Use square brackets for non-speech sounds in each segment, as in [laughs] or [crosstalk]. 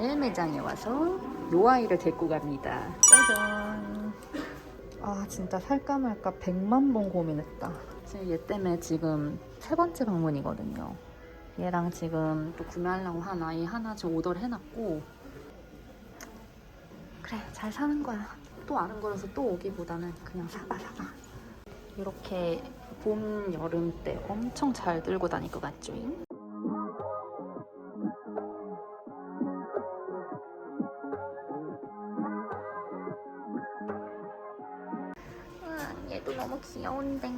오늘 매장에 와서 요 아이를 데리고 갑니다. 짜잔. 아 진짜 살까 말까 100만 번 고민했다. 지금 얘 때문에 지금 세 번째 방문이거든요. 얘랑 지금 또 구매하려고 한 아이 하나 지금 오더를 해놨고 그래 잘 사는 거야. 또 아른거려서 또 오기보다는 그냥 사봐 사봐. 이렇게 봄 여름 때 엄청 잘 들고 다닐 것 같죠? 음, 귀여운데.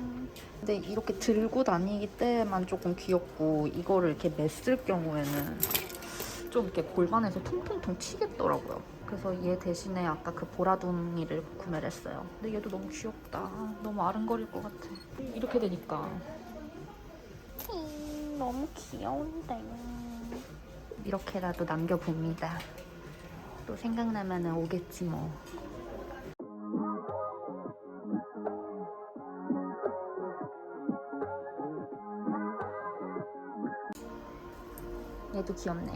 근데 이렇게 들고 다니기 때만 조금 귀엽고 이거를 이렇게 맸을 경우에는 좀 이렇게 골반에서 통통통 튀겠더라고요. 그래서 얘 대신에 아까 그 보라둥이를 구매를 했어요. 근데 얘도 너무 귀엽다. 너무 아른거릴 것 같아. 이렇게 되니까. 음, 너무 귀여운데. 이렇게라도 남겨봅니다. 또 생각나면 오겠지 뭐. 얘도 귀엽네.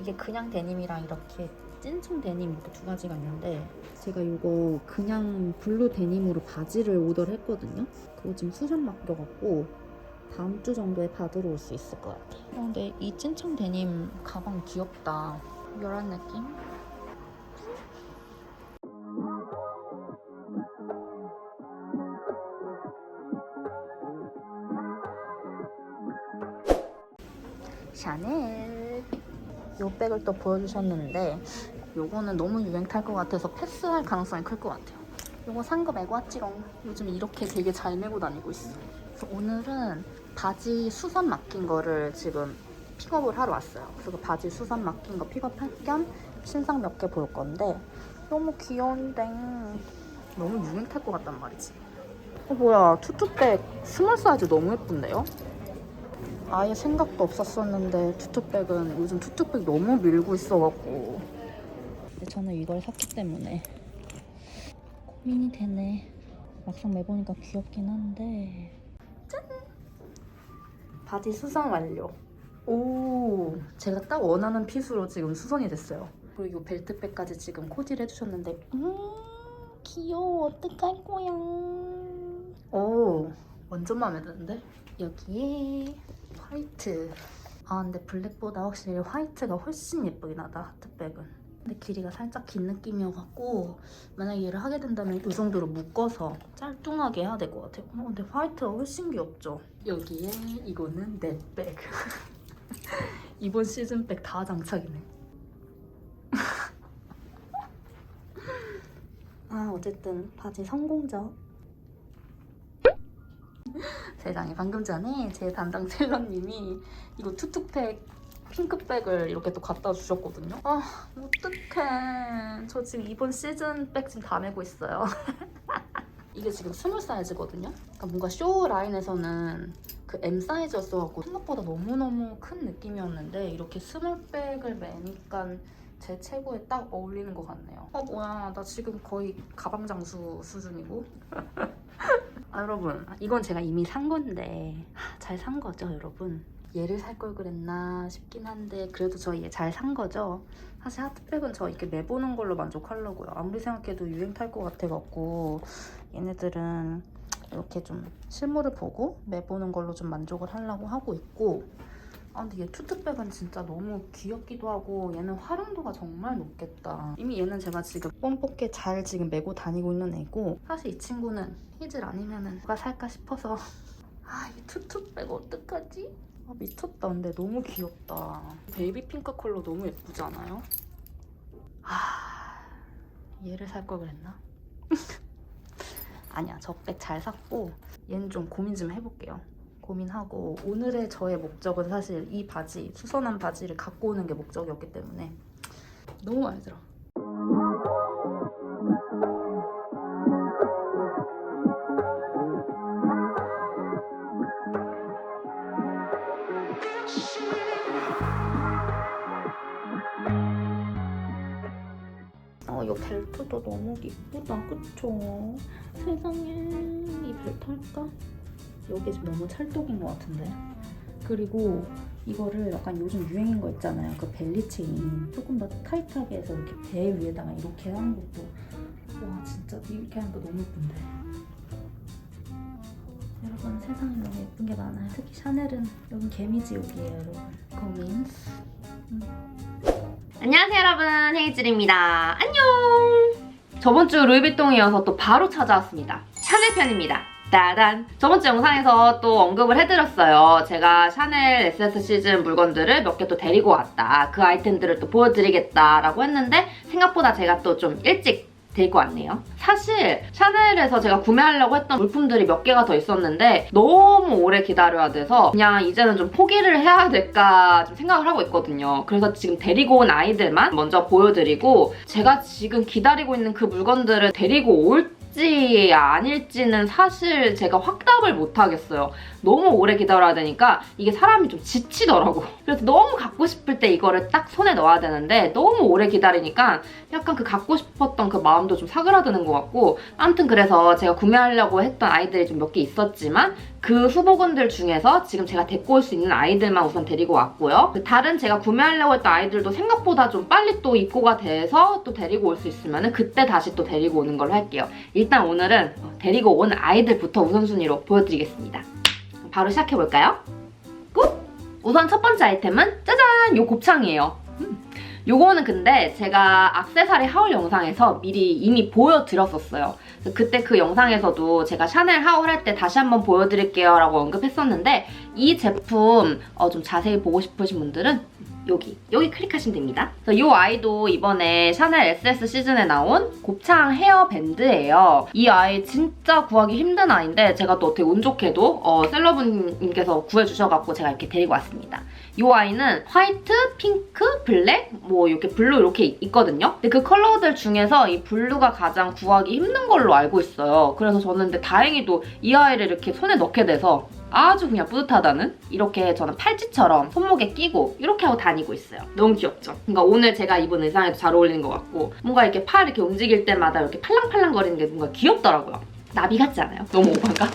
이게 그냥 데님이랑 이렇게 찐청 데님 이렇게 두 가지가 있는데 제가 이거 그냥 블루 데님으로 바지를 오더를 했거든요. 그거 지금 수선 맡겨갖고 다음 주 정도에 받으러 올 수 있을 것 같아요. 어, 근데 이 찐청 데님 가방 귀엽다. 이런 느낌? 샤넬. 요 백을 또 보여주셨는데 요거는 너무 유행 탈 것 같아서 패스할 가능성이 클 것 같아요. 요거 산 거 메고 왔지롱 요즘 이렇게 되게 잘 메고 다니고 있어. 그래서 오늘은 바지 수선 맡긴 거를 지금 픽업을 하러 왔어요. 그래서 그 바지 수선 맡긴 거 픽업할 겸 신상 몇 개 볼 건데 너무 귀여운데. 너무 유행 탈 것 같단 말이지. 어 뭐야. 투투백 스몰 사이즈 너무 예쁜데요? 아예 생각도 없었었는데 투투백은 요즘 투투백 너무 밀고 있어갖고. 근데 저는 이걸 샀기 때문에 고민이 되네. 막상 매보니까 귀엽긴 한데. 짠! 바지 수선 완료. 오 제가 딱 원하는 핏으로 지금 수선이 됐어요. 그리고 이 벨트백까지 지금 코디를 해주셨는데. 음 귀여워. 어떡할 거야. 오 완전 마음에 드는데? 여기에 화이트. 아 근데 블랙보다 확실히 화이트가 훨씬 예쁘긴 하다 하트백은. 근데 길이가 살짝 긴 느낌이어갖고 만약에 얘를 하게 된다면 이 정도로 묶어서 짤뚱하게 해야 될 것 같아요. 어, 근데 화이트가 훨씬 귀엽죠? 여기에 이거는 내 백. [laughs] 이번 시즌 백 다 장착이네. [laughs] 아 어쨌든 바지 성공적 세상에 방금 전에 제 담당 텔러님이 이거 투투팩 핑크백을 이렇게 또 갖다 주셨거든요. 아 어떡해. 저 지금 이번 시즌 백 지금 다 메고 있어요. [laughs] 이게 지금 스몰 사이즈거든요. 그러니까 뭔가 쇼 라인에서는 그 M 사이즈였어갖고 생각보다 너무너무 큰 느낌이었는데 이렇게 스몰 백을 매니까 제 체구에 딱 어울리는 것 같네요. 어 뭐야 나 지금 거의 가방 장수 수준이고. [laughs] 아, 여러분. 이건 제가 이미 산 건데. 잘 산 거죠 여러분? 얘를 살 걸 그랬나 싶긴 한데 그래도 저 얘 잘 산 거죠? 사실 하트백은 저 이렇게 매보는 걸로 만족하려고요. 아무리 생각해도 유행 탈 것 같아갖고 얘네들은 이렇게 좀 실물을 보고 매보는 걸로 좀 만족을 하려고 하고 있고 아 근데 얘 투트백은 진짜 너무 귀엽기도 하고 얘는 활용도가 정말 높겠다 이미 얘는 제가 지금 뽕 뽑게 잘 지금 메고 다니고 있는 애고 사실 이 친구는 히즐 아니면은 누가 살까 싶어서 [laughs] 아 이 투트백 어떡하지? 아 미쳤다 근데 너무 귀엽다 베이비 핑크 컬러 너무 예쁘지 않아요? 아 얘를 살 걸 그랬나? [laughs] 아니야 저 백 잘 샀고 얘는 좀 고민 좀 해볼게요 고민하고 오늘의 저의 목적은 사실 이 바지 수선한 바지를 갖고 오는 게 목적이었기 때문에 너무 마음에 들어 어, 이 벨트도 너무 이쁘다, 그쵸? 세상에, 이 벨트 할까? 여기 지금 너무 찰떡인 것 같은데. 그리고 이거를 약간 요즘 유행인 거 있잖아요. 그 벨리 체인 조금 더 타이트하게 해서 이렇게 배 위에다가 이렇게 하는 것도 와 진짜 이렇게 하니까 너무 예쁜데. 여러분 세상에 너무 예쁜 게 많아요. 특히 샤넬은 여기 개미지옥이에요, 여러분. 거민스. 안녕하세요 여러분 헤이즐입니다 안녕 저번 주 루이비통이어서 또 바로 찾아왔습니다 샤넬 편입니다 따단 저번 주 영상에서 또 언급을 해드렸어요 제가 샤넬 SS 시즌 물건들을 몇 개 또 데리고 왔다 그 아이템들을 또 보여드리겠다라고 했는데 생각보다 제가 또 좀 일찍 데리고 왔네요. 사실 샤넬에서 제가 구매하려고 했던 물품들이 몇 개가 더 있었는데 너무 오래 기다려야 돼서 그냥 이제는 좀 포기를 해야 될까 좀 생각을 하고 있거든요. 그래서 지금 데리고 온 아이들만 먼저 보여드리고 제가 지금 기다리고 있는 그 물건들을 데리고 올 지 아닐지는 사실 제가 확답을 못 하겠어요. 너무 오래 기다려야 되니까 이게 사람이 좀 지치더라고. 그래서 너무 갖고 싶을 때 이거를 딱 손에 넣어야 되는데 너무 오래 기다리니까 약간 그 갖고 싶었던 그 마음도 좀 사그라드는 것 같고 아무튼 그래서 제가 구매하려고 했던 아이들이 좀 몇 개 있었지만 그 후보군들 중에서 지금 제가 데리고 올 수 있는 아이들만 우선 데리고 왔고요. 그 다른 제가 구매하려고 했던 아이들도 생각보다 좀 빨리 또 입고가 돼서 또 데리고 올 수 있으면 그때 다시 또 데리고 오는 걸로 할게요. 일단 오늘은 데리고 온 아이들부터 우선순위로 보여드리겠습니다. 바로 시작해볼까요? 꾹! 우선 첫 번째 아이템은 짜잔! 요 곱창이에요. 음. 요거는 근데 제가 악세사리 하울 영상에서 미리 이미 보여드렸었어요. 그때 그 영상에서도 제가 샤넬 하울 할 때 다시 한번 보여드릴게요 라고 언급했었는데 이 제품 어, 좀 자세히 보고 싶으신 분들은 여기 여기 클릭하시면 됩니다. 이 아이도 이번에 샤넬 SS 시즌에 나온 곱창 헤어 밴드예요. 이 아이 진짜 구하기 힘든 아이인데 제가 또 어떻게 운 좋게도 어, 셀러분님께서 구해주셔갖고 제가 이렇게 데리고 왔습니다. 이 아이는 화이트, 핑크, 블랙, 뭐 이렇게 블루 이렇게 있거든요. 근데 그 컬러들 중에서 이 블루가 가장 구하기 힘든 걸로 알고 있어요. 그래서 저는 근데 다행히도 이 아이를 이렇게 손에 넣게 돼서 아주 그냥 뿌듯하다는 이렇게 저는 팔찌처럼 손목에 끼고 이렇게 하고 다니고 있어요. 너무 귀엽죠? 그러니까 오늘 제가 입은 의상에도 잘 어울리는 것 같고 뭔가 이렇게 팔 이렇게 움직일 때마다 이렇게 팔랑팔랑 거리는 게 뭔가 귀엽더라고요. 나비 같지 않아요? 너무 오반가?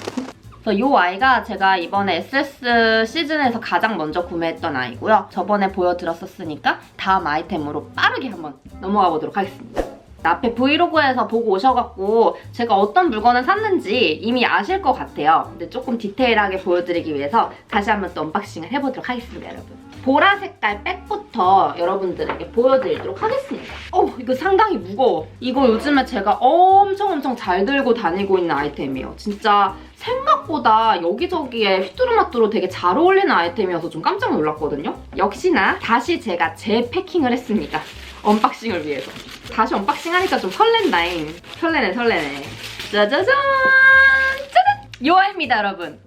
이 [laughs] 아이가 제가 이번에 SS 시즌에서 가장 먼저 구매했던 아이고요. 저번에 보여드렸었으니까 다음 아이템으로 빠르게 한번 넘어가 보도록 하겠습니다. 앞에 브이로그에서 보고 오셔갖고 제가 어떤 물건을 샀는지 이미 아실 것 같아요. 근데 조금 디테일하게 보여드리기 위해서 다시 한번 또 언박싱을 해보도록 하겠습니다, 여러분. 보라 색깔 백부터 여러분들에게 보여드리도록 하겠습니다. 어, 이거 상당히 무거워. 이거 요즘에 제가 엄청 엄청 잘 들고 다니고 있는 아이템이에요. 진짜 생각보다 여기저기에 휘뚜루마뚜루 되게 잘 어울리는 아이템이어서 좀 깜짝 놀랐거든요. 역시나 다시 제가 재패킹을 했습니다. 언박싱을 위해서. 다시 언박싱 하니까 좀 설렌다잉. 설레네, 설레네. 짜자잔! 짜잔! 요아입니다, 여러분.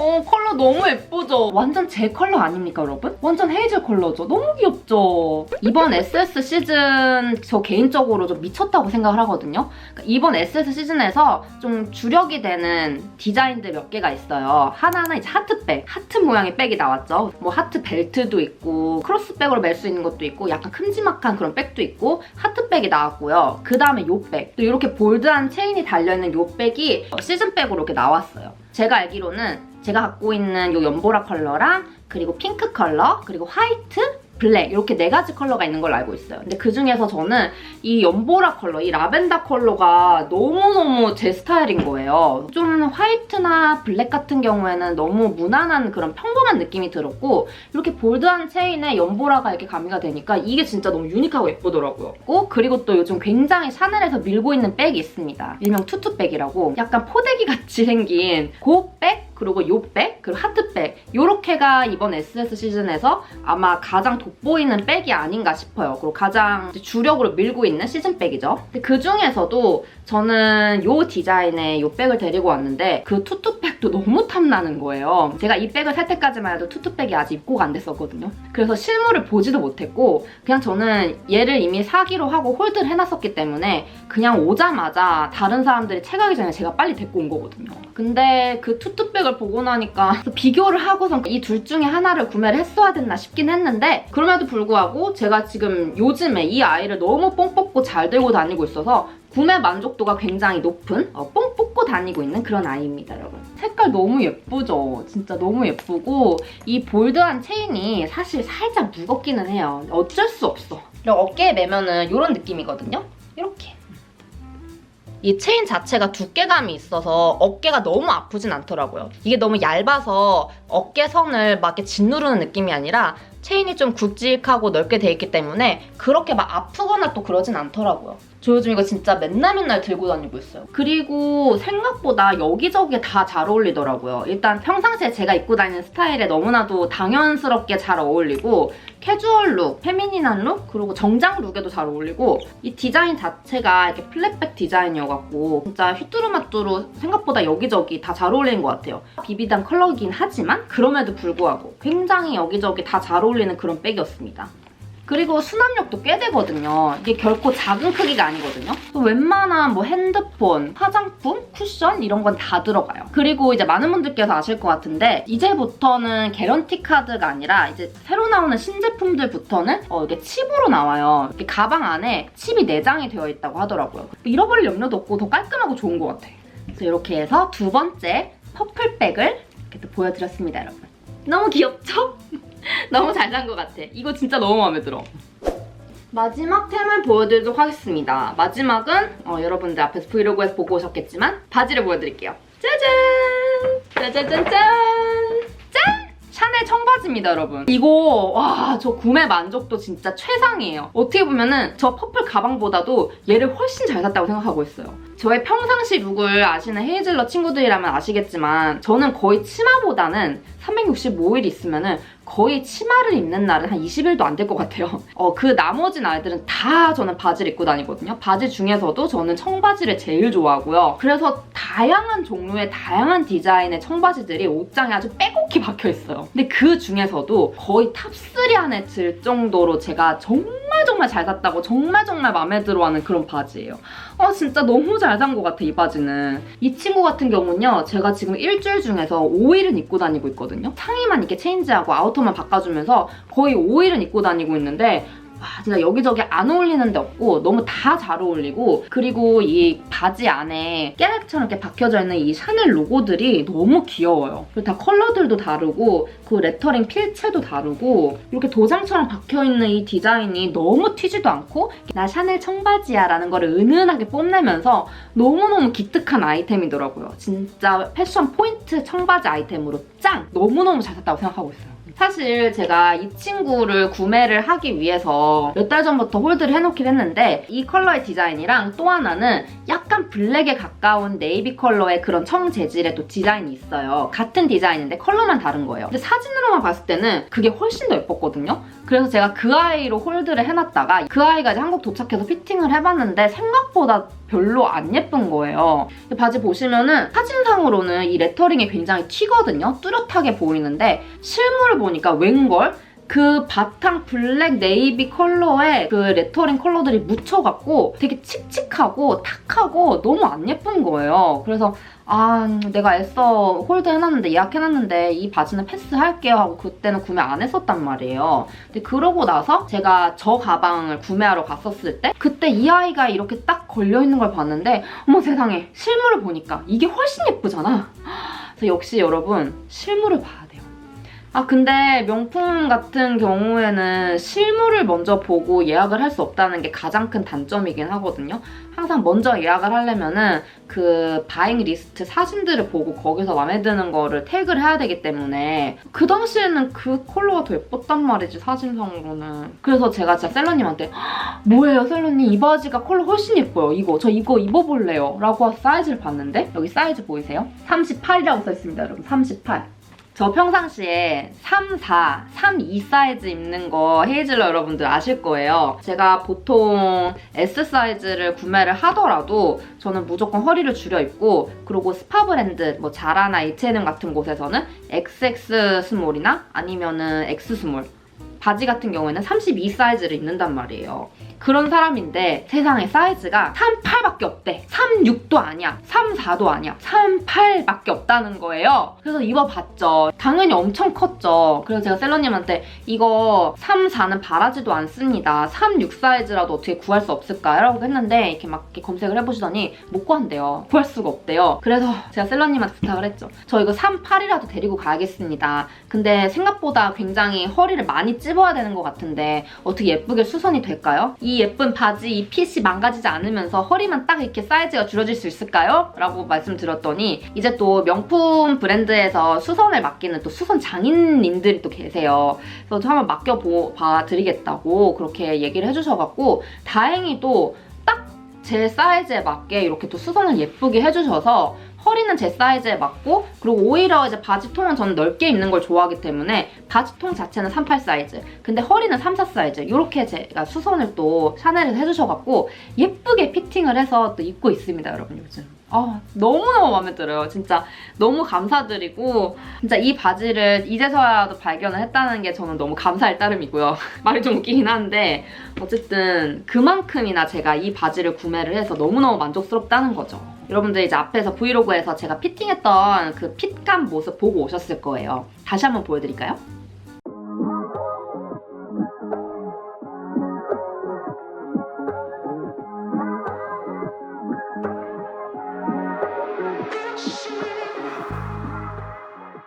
어, 컬러 너무 예쁘죠? 완전 제 컬러 아닙니까, 여러분? 완전 헤이즐 컬러죠? 너무 귀엽죠? 이번 SS 시즌 저 개인적으로 좀 미쳤다고 생각을 하거든요. 그러니까 이번 SS 시즌에서 좀 주력이 되는 디자인들 몇 개가 있어요. 하나는 이제 하트백, 하트 모양의 백이 나왔죠. 뭐 하트 벨트도 있고 크로스백으로 멜 수 있는 것도 있고 약간 큼지막한 그런 백도 있고 하트백이 나왔고요. 그 다음에 요 백, 또 이렇게 볼드한 체인이 달려있는 요 백이 시즌백으로 이렇게 나왔어요. 제가 알기로는 제가 갖고 있는 요 연보라 컬러랑 그리고 핑크 컬러 그리고 화이트 블랙 이렇게 네 가지 컬러가 있는 걸로 알고 있어요. 근데 그 중에서 저는 이 연보라 컬러, 이 라벤더 컬러가 너무너무 제 스타일인 거예요. 좀 화이트나 블랙 같은 경우에는 너무 무난한 그런 평범한 느낌이 들었고 이렇게 볼드한 체인에 연보라가 이렇게 가미가 되니까 이게 진짜 너무 유니크하고 예쁘더라고요. 고 그리고 또 요즘 굉장히 샤넬에서 밀고 있는 백이 있습니다. 일명 투투백이라고 약간 포대기 같이 [laughs] 생긴 그 백, 그리고 요 백, 그리고 하트백 요렇게가 이번 SS 시즌에서 아마 가장 돋보이는 백이 아닌가 싶어요. 그리고 가장 주력으로 밀고 있는 시즌백이죠. 근데 그 중에서도 저는 요 디자인의 요 백을 데리고 왔는데 그 투투백도 [laughs] 너무 탐나는 거예요. 제가 이 백을 살 때까지만 해도 투투백이 아직 입고가 안 됐었거든요. 그래서 실물을 보지도 못했고 그냥 저는 얘를 이미 사기로 하고 홀드를 해놨었기 때문에 그냥 오자마자 다른 사람들이 채가기 전에 제가 빨리 데리고 온 거거든요. 근데 그 투투백을 보고 나니까 비교를 하고선 이 둘 중에 하나를 구매를 했어야 됐나 싶긴 했는데 그럼에도 불구하고 제가 지금 요즘에 이 아이를 너무 뽕 뽑고 잘 들고 다니고 있어서 구매 만족도가 굉장히 높은 어, 뽕 뽑고 다니고 있는 그런 아이입니다, 여러분. 색깔 너무 예쁘죠? 진짜 너무 예쁘고 이 볼드한 체인이 사실 살짝 무겁기는 해요. 어쩔 수 없어. 그리고 어깨에 매면은 이런 느낌이거든요. 이렇게. 이 체인 자체가 두께감이 있어서 어깨가 너무 아프진 않더라고요. 이게 너무 얇아서 어깨선을 막 이렇게 짓누르는 느낌이 아니라 체인이 좀 굵직하고 넓게 돼 있기 때문에 그렇게 막 아프거나 또 그러진 않더라고요. 저 요즘 이거 진짜 맨날 맨날 들고 다니고 있어요. 그리고 생각보다 여기저기에 다 잘 어울리더라고요. 일단 평상시에 제가 입고 다니는 스타일에 너무나도 당연스럽게 잘 어울리고 캐주얼 룩, 페미닌한 룩, 그리고 정장 룩에도 잘 어울리고 이 디자인 자체가 이렇게 플랫백 디자인이어갖고 진짜 휘뚜루마뚜루 생각보다 여기저기 다 잘 어울리는 것 같아요. 비비단 컬러이긴 하지만 그럼에도 불구하고 굉장히 여기저기 다 잘 어울리는 그런 백이었습니다. 그리고 수납력도 꽤 되거든요. 이게 결코 작은 크기가 아니거든요. 또 웬만한 뭐 핸드폰, 화장품, 쿠션 이런 건 다 들어가요. 그리고 이제 많은 분들께서 아실 것 같은데 이제부터는 개런티 카드가 아니라 이제 새로 나오는 신제품들부터는 어, 이게 칩으로 나와요. 이렇게 가방 안에 칩이 내장이 되어 있다고 하더라고요. 잃어버릴 염려도 없고 더 깔끔하고 좋은 것 같아. 그래서 이렇게 해서 두 번째 퍼플백을 이렇게 또 보여드렸습니다, 여러분. 너무 귀엽죠? [laughs] 너무 잘 산 것 같아. 이거 진짜 너무 마음에 들어. 마지막 템을 보여드리도록 하겠습니다. 마지막은 어, 여러분들 앞에서 브이로그에서 보고 오셨겠지만 바지를 보여드릴게요. 짜잔! 짜자잔 짠! 짠! 샤넬 청바지입니다, 여러분. 이거 와, 저 구매 만족도 진짜 최상이에요. 어떻게 보면은 저 퍼플 가방보다도 얘를 훨씬 잘 샀다고 생각하고 있어요. 저의 평상시 룩을 아시는 헤이즐러 친구들이라면 아시겠지만 저는 거의 치마보다는 365일 있으면은 거의 치마를 입는 날은 한 20일도 안 될 것 같아요. [laughs] 어, 그 나머지 날들은 다 저는 바지를 입고 다니거든요. 바지 중에서도 저는 청바지를 제일 좋아하고요. 그래서 다양한 종류의 다양한 디자인의 청바지들이 옷장에 아주 빼곡히 박혀 있어요. 근데 그 중에서도 거의 탑3 안에 들 정도로 제가 정말 정말 잘 샀다고 정말 정말 마음에 들어하는 그런 바지예요. 아 진짜 너무 잘 산 것 같아 이 바지는. 이 친구 같은 경우는요. 제가 지금 일주일 중에서 5일은 입고 다니고 있거든요. 상의만 이렇게 체인지하고 아우터만 바꿔주면서 거의 5일은 입고 다니고 있는데 와 진짜 여기저기 안 어울리는 데 없고 너무 다 잘 어울리고 그리고 이 바지 안에 깨알처럼 이렇게 박혀져 있는 이 샤넬 로고들이 너무 귀여워요. 그리고 다 컬러들도 다르고 그 레터링 필체도 다르고 이렇게 도장처럼 박혀있는 이 디자인이 너무 튀지도 않고 나 샤넬 청바지야 라는 거를 은은하게 뽐내면서 너무너무 기특한 아이템이더라고요. 진짜 패션 포인트 청바지 아이템으로 짱! 너무너무 잘 샀다고 생각하고 있어요. 사실 제가 이 친구를 구매를 하기 위해서 몇 달 전부터 홀드를 해놓긴 했는데 이 컬러의 디자인이랑 또 하나는 약간 블랙에 가까운 네이비 컬러의 그런 청 재질의 또 디자인이 있어요. 같은 디자인인데 컬러만 다른 거예요. 근데 사진으로만 봤을 때는 그게 훨씬 더 예뻤거든요. 그래서 제가 그 아이로 홀드를 해놨다가 그 아이가 이제 한국 도착해서 피팅을 해봤는데 생각보다 별로 안 예쁜 거예요. 이 바지 보시면은 사진상으로는 이 레터링이 굉장히 튀거든요. 뚜렷하게 보이는데 실물을 보니까 웬걸? 그 바탕 블랙 네이비 컬러에 그 레터링 컬러들이 묻혀갖고 되게 칙칙하고 탁하고 너무 안 예쁜 거예요. 그래서 아 내가 애써 홀드 해놨는데 예약해놨는데 이 바지는 패스할게요 하고 그때는 구매 안 했었단 말이에요. 근데 그러고 나서 제가 저 가방을 구매하러 갔었을 때 그때 이 아이가 이렇게 딱 걸려있는 걸 봤는데 어머 세상에 실물을 보니까 이게 훨씬 예쁘잖아. 그래서 역시 여러분 실물을 봐야 돼요. 아 근데 명품 같은 경우에는 실물을 먼저 보고 예약을 할 수 없다는 게 가장 큰 단점이긴 하거든요. 항상 먼저 예약을 하려면은 그 바잉 리스트 사진들을 보고 거기서 마음에 드는 거를 태그를 해야 되기 때문에 그 당시에는 그 컬러가 더 예뻤단 말이지 사진상으로는. 그래서 제가 진짜 셀러님한테 "헉, 뭐예요 셀러님 이 바지가 컬러 훨씬 예뻐요 이거 저 이거 입어볼래요 라고 사이즈를 봤는데 여기 사이즈 보이세요? 38이라고 써있습니다 여러분 38. 저 평상시에 3, 4, 3, 2 사이즈 입는 거 헤이즐러 여러분들 아실 거예요. 제가 보통 S 사이즈를 구매를 하더라도 저는 무조건 허리를 줄여 입고 그리고 스파 브랜드 뭐 자라나 H&M 같은 곳에서는 XX 스몰이나 아니면은 X 스몰 바지 같은 경우에는 32 사이즈를 입는단 말이에요. 그런 사람인데 세상에 사이즈가 38밖에 없대. 36도 아니야. 34도 아니야. 38밖에 없다는 거예요. 그래서 입어봤죠. 당연히 엄청 컸죠. 그래서 제가 셀러님한테 이거 3, 4는 바라지도 않습니다. 3, 6 사이즈라도 어떻게 구할 수 없을까요? 라고 했는데 이렇게 막 이렇게 검색을 해보시더니 못 구한대요. 구할 수가 없대요. 그래서 제가 셀러님한테 부탁을 했죠. 저 이거 3, 8이라도 데리고 가야겠습니다. 근데 생각보다 굉장히 허리를 많이 찝어야 되는 것 같은데 어떻게 예쁘게 수선이 될까요? 이 예쁜 바지, 이 핏이 망가지지 않으면서 허리만 딱 이렇게 사이즈가 줄어질 수 있을까요? 라고 말씀드렸더니 이제 또 명품 브랜드에서 수선을 맡기는 또 수선 장인님들이 또 계세요. 그래서 저 한번 맡겨봐 드리겠다고 그렇게 얘기를 해주셔갖고 다행히도 딱 제 사이즈에 맞게 이렇게 또 수선을 예쁘게 해주셔서 허리는 제 사이즈에 맞고 그리고 오히려 이제 바지통은 저는 넓게 입는 걸 좋아하기 때문에 바지통 자체는 38 사이즈. 근데 허리는 34 사이즈. 이렇게 제가 수선을 또 샤넬에서 해주셔갖고 예쁘게 피팅을 해서 또 입고 있습니다 여러분 요즘. 아 너무너무 마음에 들어요. 진짜 너무 감사드리고. 진짜 이 바지를 이제서야도 발견을 했다는 게 저는 너무 감사할 따름이고요. [laughs] 말이 좀 웃기긴 한데 어쨌든 그만큼이나 제가 이 바지를 구매를 해서 너무너무 만족스럽다는 거죠 여러분들 이제 앞에서 브이로그에서 제가 피팅했던 그 핏감 모습 보고 오셨을 거예요. 다시 한번 보여드릴까요?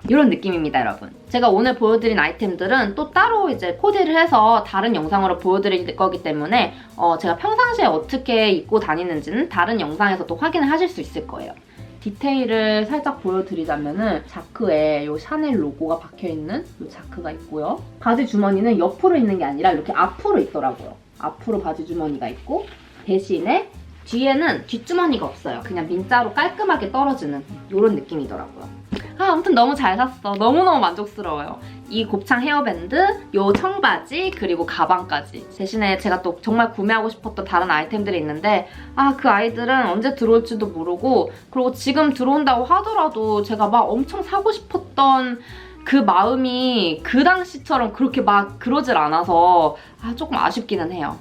이런 느낌입니다, 여러분. 제가 오늘 보여드린 아이템들은 또 따로 이제 코디를 해서 다른 영상으로 보여드릴 거기 때문에 어, 제가 평상시에 어떻게 입고 다니는지는 다른 영상에서 또 확인을 하실 수 있을 거예요. 디테일을 살짝 보여드리자면은 자크에 이 샤넬 로고가 박혀있는 이 자크가 있고요. 바지 주머니는 옆으로 있는 게 아니라 이렇게 앞으로 있더라고요. 앞으로 바지 주머니가 있고 대신에 뒤에는 뒷주머니가 없어요. 그냥 민자로 깔끔하게 떨어지는 이런 느낌이더라고요. 아, 아무튼 너무 잘 샀어. 너무너무 만족스러워요. 이 곱창 헤어밴드, 요 청바지, 그리고 가방까지. 대신에 제가 또 정말 구매하고 싶었던 다른 아이템들이 있는데, 아, 그 아이들은 언제 들어올지도 모르고, 그리고 지금 들어온다고 하더라도 제가 막 엄청 사고 싶었던 그 마음이 그 당시처럼 그렇게 막 그러질 않아서, 아, 조금 아쉽기는 해요.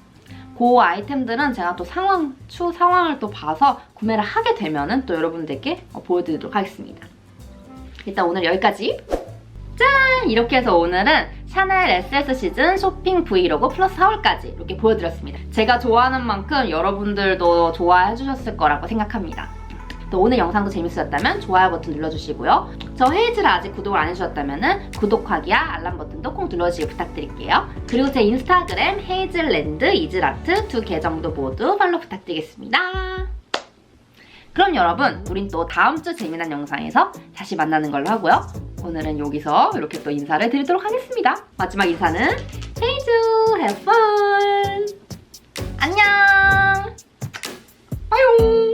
그 아이템들은 제가 또 상황, 추 상황을 또 봐서 구매를 하게 되면은 또 여러분들께 어, 보여드리도록 하겠습니다. 일단 오늘 여기까지. 짠! 이렇게 해서 오늘은 샤넬 SS 시즌 쇼핑 브이로그 플러스 4월까지 이렇게 보여드렸습니다. 제가 좋아하는 만큼 여러분들도 좋아해 주셨을 거라고 생각합니다. 또 오늘 영상도 재밌으셨다면 좋아요 버튼 눌러주시고요. 저 헤이즈를 아직 구독을 안 해주셨다면 구독하기와 알람 버튼도 꼭 눌러주시기 부탁드릴게요. 그리고 제 인스타그램 헤이즐랜드 이즐아트 두 계정도 모두 팔로우 부탁드리겠습니다. 그럼 여러분 우린 또 다음 주 재미난 영상에서 다시 만나는 걸로 하고요. 오늘은 여기서 이렇게 또 인사를 드리도록 하겠습니다. 마지막 인사는 Hey have fun! 안녕! 빠용!